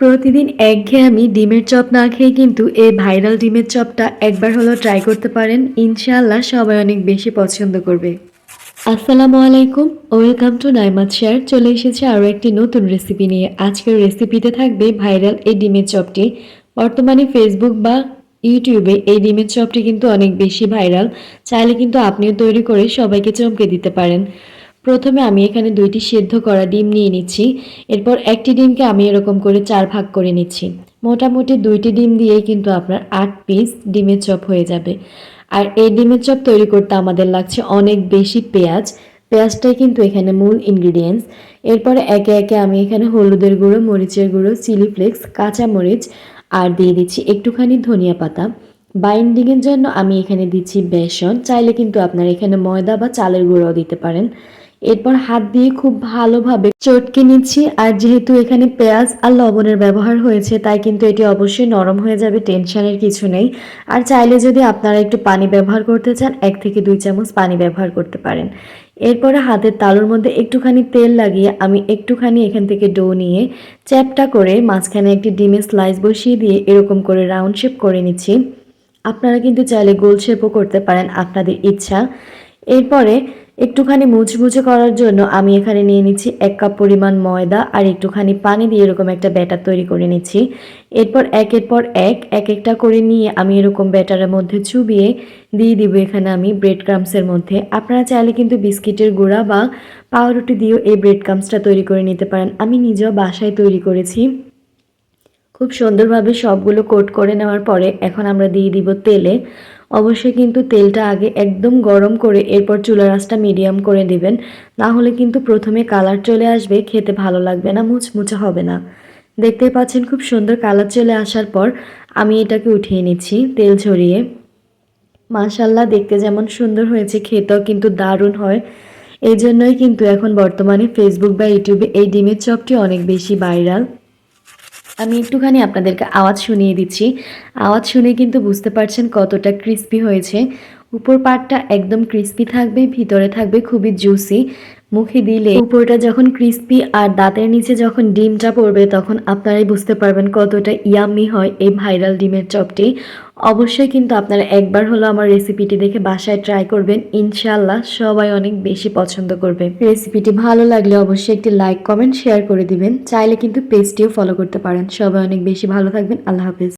প্রতিদিন একঘেয়ে আমি ডিমের চপ না খেয়ে কিন্তু এই ভাইরাল ডিমের চপটা একবার হলেও ট্রাই করতে পারেন। ইনশাআল্লাহ সবাই অনেক বেশি পছন্দ করবে। আসসালামু আলাইকুম, ওয়েলকাম টু নাইমাত শেয়ার। চলে এসেছে আরও একটি নতুন রেসিপি নিয়ে। আজকের রেসিপিতে থাকবে ভাইরাল এই ডিমের চপটি। বর্তমানে ফেসবুক বা ইউটিউবে এই ডিমের চপটি কিন্তু অনেক বেশি ভাইরাল। চাইলে কিন্তু আপনিও তৈরি করে সবাইকে চমকে দিতে পারেন। প্রথমে আমি এখানে দুইটি সেদ্ধ করা ডিম নিয়ে নিচ্ছি। এরপর একটি ডিমকে আমি এরকম করে চার ভাগ করে নিচ্ছি। মোটামুটি দুইটি ডিম দিয়েই কিন্তু আপনার আট পিস ডিমের চপ হয়ে যাবে। আর এই ডিমের চপ তৈরি করতে আমাদের লাগছে অনেক বেশি পেঁয়াজ। পেঁয়াজটাই কিন্তু এখানে মূল ইনগ্রিডিয়েন্টস এরপরে একে একে আমি এখানে হলুদের গুঁড়ো, মরিচের গুঁড়ো চিলি ফ্লেক্স কাঁচা মরিচ আর দিয়ে দিচ্ছি একটুখানি ধনিয়া পাতা। বাইন্ডিংয়ের জন্য আমি এখানে দিচ্ছি বেসন। চাইলে কিন্তু আপনার এখানে ময়দা বা চালের গুঁড়োও দিতে পারেন। এরপর হাত দিয়ে খুব ভালোভাবে চটকে নিচ্ছি। আর যেহেতু এখানে পেঁয়াজ আর লবণের ব্যবহার হয়েছে, তাই কিন্তু এটি অবশ্যই নরম হয়ে যাবে, টেনশনের কিছু নেই। আর চাইলে যদি আপনারা একটু পানি ব্যবহার করতে চান, এক থেকে দুই চামচ পানি ব্যবহার করতে পারেন। এরপরে হাতের তালুর মধ্যে একটুখানি তেল লাগিয়ে আমি একটুখানি এখান থেকে ডো নিয়ে চ্যাপটা করে মাঝখানে একটি ডিমের স্লাইস বসিয়ে দিয়ে এরকম করে রাউন্ড শেপ করে নিচ্ছি। আপনারা কিন্তু চাইলে গোল শেপও করতে পারেন, আপনাদের ইচ্ছা। এরপরে একটুখানি মুচমুচে করার জন্য আমি এখানে নিয়ে নিচ্ছি এক কাপ পরিমাণ ময়দা আর একটুখানি পানি দিয়ে এরকম একটা ব্যাটার তৈরি করে নিচ্ছি। এরপর একের পর এক এক একটা করে নিয়ে আমি এরকম ব্যাটারের মধ্যে চুবিয়ে দিয়ে দিব এখানে আমি ব্রেড ক্রামসের মধ্যে। আপনারা চাইলে কিন্তু বিস্কিটের গুঁড়া বা পাউরুটি দিয়েও এই ব্রেড ক্রামসটা তৈরি করে নিতে পারেন। আমি নিজেও বাসায় তৈরি করেছি। খুব সুন্দরভাবে সবগুলো কোট করে নেওয়ার পরে এখন আমরা দিয়ে দিব তেলে। অবশ্যই কিন্তু তেলটা আগে একদম গরম করে এরপর চুলার আঁচটা মিডিয়াম করে দিবেন। না হলে কিন্তু প্রথমে কালার চলে আসবে, খেতে ভালো লাগবে না, মুচমুচে হবে না। দেখতে পাচ্ছেন খুব সুন্দর কালার চলে আসার পর আমি এটাকে উঠিয়ে নিচ্ছি তেল ঝরিয়ে। মাশাল্লাহ দেখতে যেমন সুন্দর হয়েছে, খেতেও কিন্তু দারুণ হয়। এই জন্যই কিন্তু এখন বর্তমানে ফেসবুক বা ইউটিউবে এই ডিমের চপটি অনেক বেশি ভাইরাল আমি একটুখানি আপনাদেরকে আওয়াজ শুনিয়ে দিচ্ছি। আওয়াজ শুনে কিন্তু বুঝতে পারছেন কতটা ক্রিস্পি হয়েছে। উপর পাটটা একদম ক্রিস্পি থাকবে, ভিতরে থাকবে খুবই জুসি মুখে দিলে। উপরটা যখন ক্রিস্পি আর দাঁতের নিচে যখন ডিমটা পড়বে, তখন আপনারাই বুঝতে পারবেন কতটা ইয়াম্মি হয় এই ভাইরাল ডিমের চপটি। অবশ্যই কিন্তু আপনারা একবার হলো আমার রেসিপিটি দেখে বাসায় ট্রাই করবেন। ইনশাল্লাহ সবাই অনেক বেশি পছন্দ করবে। রেসিপিটি ভালো লাগলে অবশ্যই একটি লাইক কমেন্ট শেয়ার করে দিবেন। চাইলে কিন্তু পেজটিও ফলো করতে পারেন। সবাই অনেক বেশি ভালো থাকবেন। আল্লাহ হাফেজ।